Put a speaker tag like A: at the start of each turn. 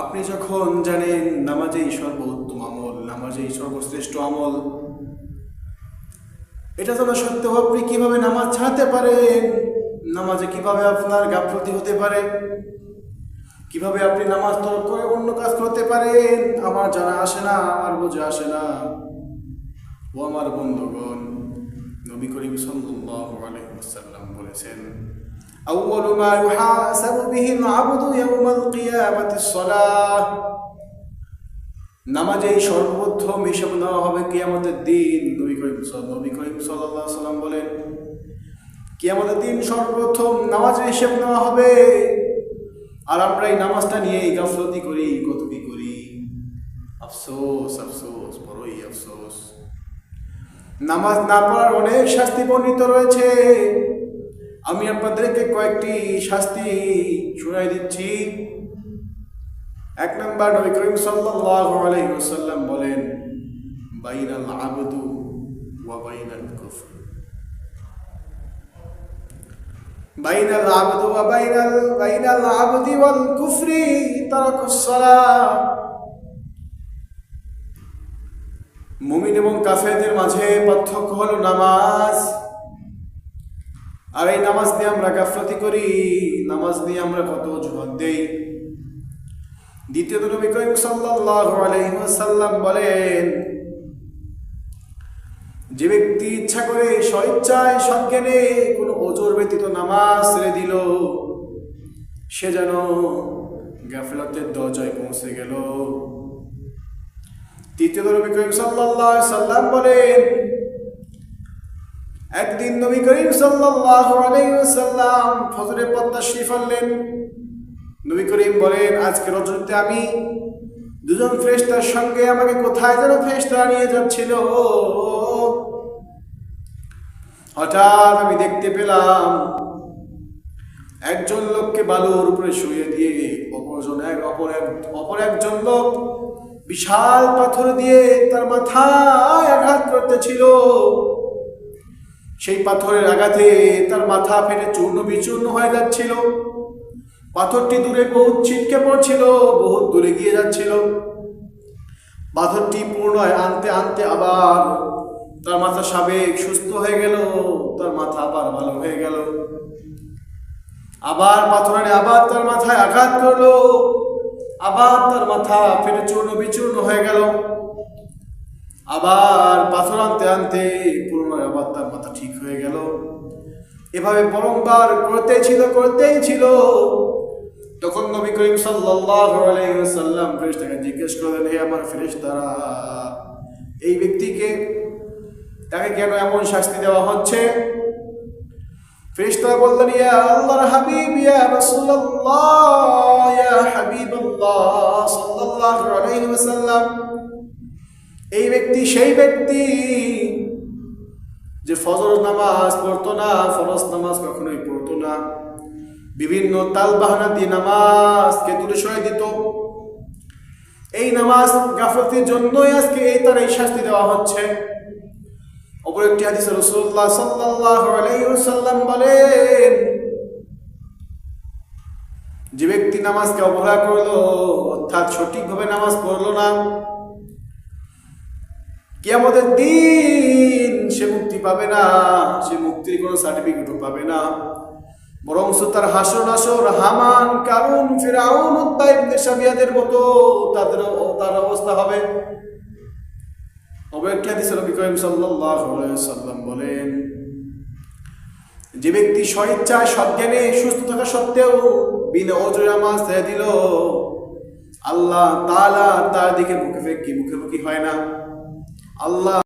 A: আপনি যখন জানেন নামাজেই সর্বোত্তম আমল, নামাজেই সর্বশ্রেষ্ঠ আমল, এটা জানা সত্ত্বেও আপনি কীভাবে নামাজ ছাড়তে পারেন? নামাজে কীভাবে আপনার গাফলতি হতে পারে? কীভাবে আপনি নামাজ তরক করে অন্য কাজ করতে পারেন? আমার জানা আসে না, আমার বোঝা আসে না। ও আমার বন্ধুগণ, নবী করিম ওয়াসাল্লাম বলেছেন أول ما يحاسب به العبد يوم القيامة الصلاة নামাজেই সর্বপ্রথম হিসাব নেওয়া হবে কিয়ামতের দিন নবী করিম সাল- নবী করিম সাল্লাল্লাহু আলাইহি সাল্লাম বলেন কিয়ামতের দিন সর্বপ্রথম নামাজের হিসাব নেওয়া হবে আর আমরা এই নামাজটা নিয়ে এই গাফলতি করি কত কি করি আফসোস আফসোস বড়ই আফসোস নামাজ না পড়ার অনেক শাস্তি বর্ণিত রয়েছে আমি আপনাদেরকে কয়েকটি শাস্তি শুনাই দিচ্ছি। এক নম্বর, নবী করিম সাল্লাল্লাহু বলেন, বাইনাল আবদু ওয়া বাইনাল কুফর। বাইনাল আবদু ওয়া বাইনাল বাইনাল আবদি ওয়াল কুফরি তারাকুস সালাহ মুমিন এবং কাফেরদের মাঝে পার্থক্য হলো নামাজ। আর এই নামাজ নিয়ে আমরা গাফলতি করি, নামাজ নিয়ে আমরা কত অজুহাত দেই। দ্বিতীয়ত নবী করিম সাল্লাল্লাহু আলাইহি ওয়াসাল্লাম বলেন, যে ব্যক্তি ইচ্ছা করে, স্বইচ্ছায়, সজ্ঞানে কোনো ওজোর ব্যতীত নামাজ ছেড়ে দিল, সে যেন গাফলতের দরজায় পৌঁছে গেল। তৃতীয় নবী করিম সাল্লাল্লাহু আলাইহি সাল্লাম বলেন একদিন নবী করিম ফজরের পদ্মা শরীফ আনলেন। নবী করিম বলেন, আজকে রজনীতে আমি দুজন ফেরেশতার সঙ্গে আমাকে কোথায় যেন ফেরেশতা নিয়ে যাচ্ছিল? হঠাৎ আমি দেখতে পেলাম একজন লোককে বালুর উপরে শুয়ে দিয়ে অপরজন এক অপর এক, অপর একজন লোক বিশাল পাথর দিয়ে তার মাথায় আঘাত করতেছিল। সেই পাথরের আঘাতে তার মাথা ফেটে চূর্ণ বিচূর্ণ হয়ে যাচ্ছিল। পাথরটি দূরে বহুত ছিটকে পড়ছিল, বহুত দূরে গিয়ে যাচ্ছিল। পাথরটি পুনরায় আনতে আনতে আবার তার মাথা সাবেক সুস্থ হয়ে গেল, তার মাথা আবার ভালো হয়ে গেল। আবার পাথরে আবার তার মাথায় আঘাত করল, আবার তার মাথা ফেটে চূর্ণ বিচূর্ণ হয়ে গেল। আবার পাথর আনতে আনতে আবার তার মাথা ঠিক হয়ে গেল। এভাবে বারংবার করতেই ছিল করতেই ছিল। তখন নবী করিম সাল্লাল্লাহু আলাইহি জিজ্ঞেস করলেন, হে আমার ফেরেশতারা, এই ব্যক্তিকে, তাকে কেন এমন শাস্তি দেওয়া হচ্ছে? ফেরেশতা বললেন, ইয়া আল্লাহর হাবিব, ইয়া রাসূলুল্লাহ, ইয়া হাবিবাল্লাহ সাল্লাল্লাহু আলাইহি ওয়াসাল্লাম, এই ব্যক্তি সেই ব্যক্তি যে ফজর নামাজ পড়তো না, ফরজ নামাজ কখনোই পড়তো না। বিভিন্ন তাল বাহানা দিয়ে নামাজকে দূরে সরে দিত। এই নামাজ গাফলতির জন্যই আজকে এই তার এই শাস্তি দেওয়া হচ্ছে। অপর একটি হাদিস রাসূলুল্লাহ সাল্লাল্লাহু আলাইহি ওয়াসাল্লাম বলেন, যে ব্যক্তি নামাজকে অবহেলা করল, অর্থাৎ সঠিকভাবে নামাজ পড়ল না কিয়ামতের দিন সে মুক্তি পাবে না, সে মুক্তির কোনো সার্টিফিকেটও পাবে না। বরং তার হাসর নাসর হামান, কারুন, ফিরাউন সাবিয়াদের মতো তাদের তার অবস্থা হবে। অবৈখ্য করিম সাল্লাম বলেন, যে ব্যক্তি স্বইচ্ছায়, সজ্ঞানে, সুস্থ থাকা সত্ত্বেও বিনা অজরে নামাজ ছেড়ে দিল, আল্লাহ তাআলা তার দিকে মুখে মুখে মুখোমুখি হয় না। আল্লাহ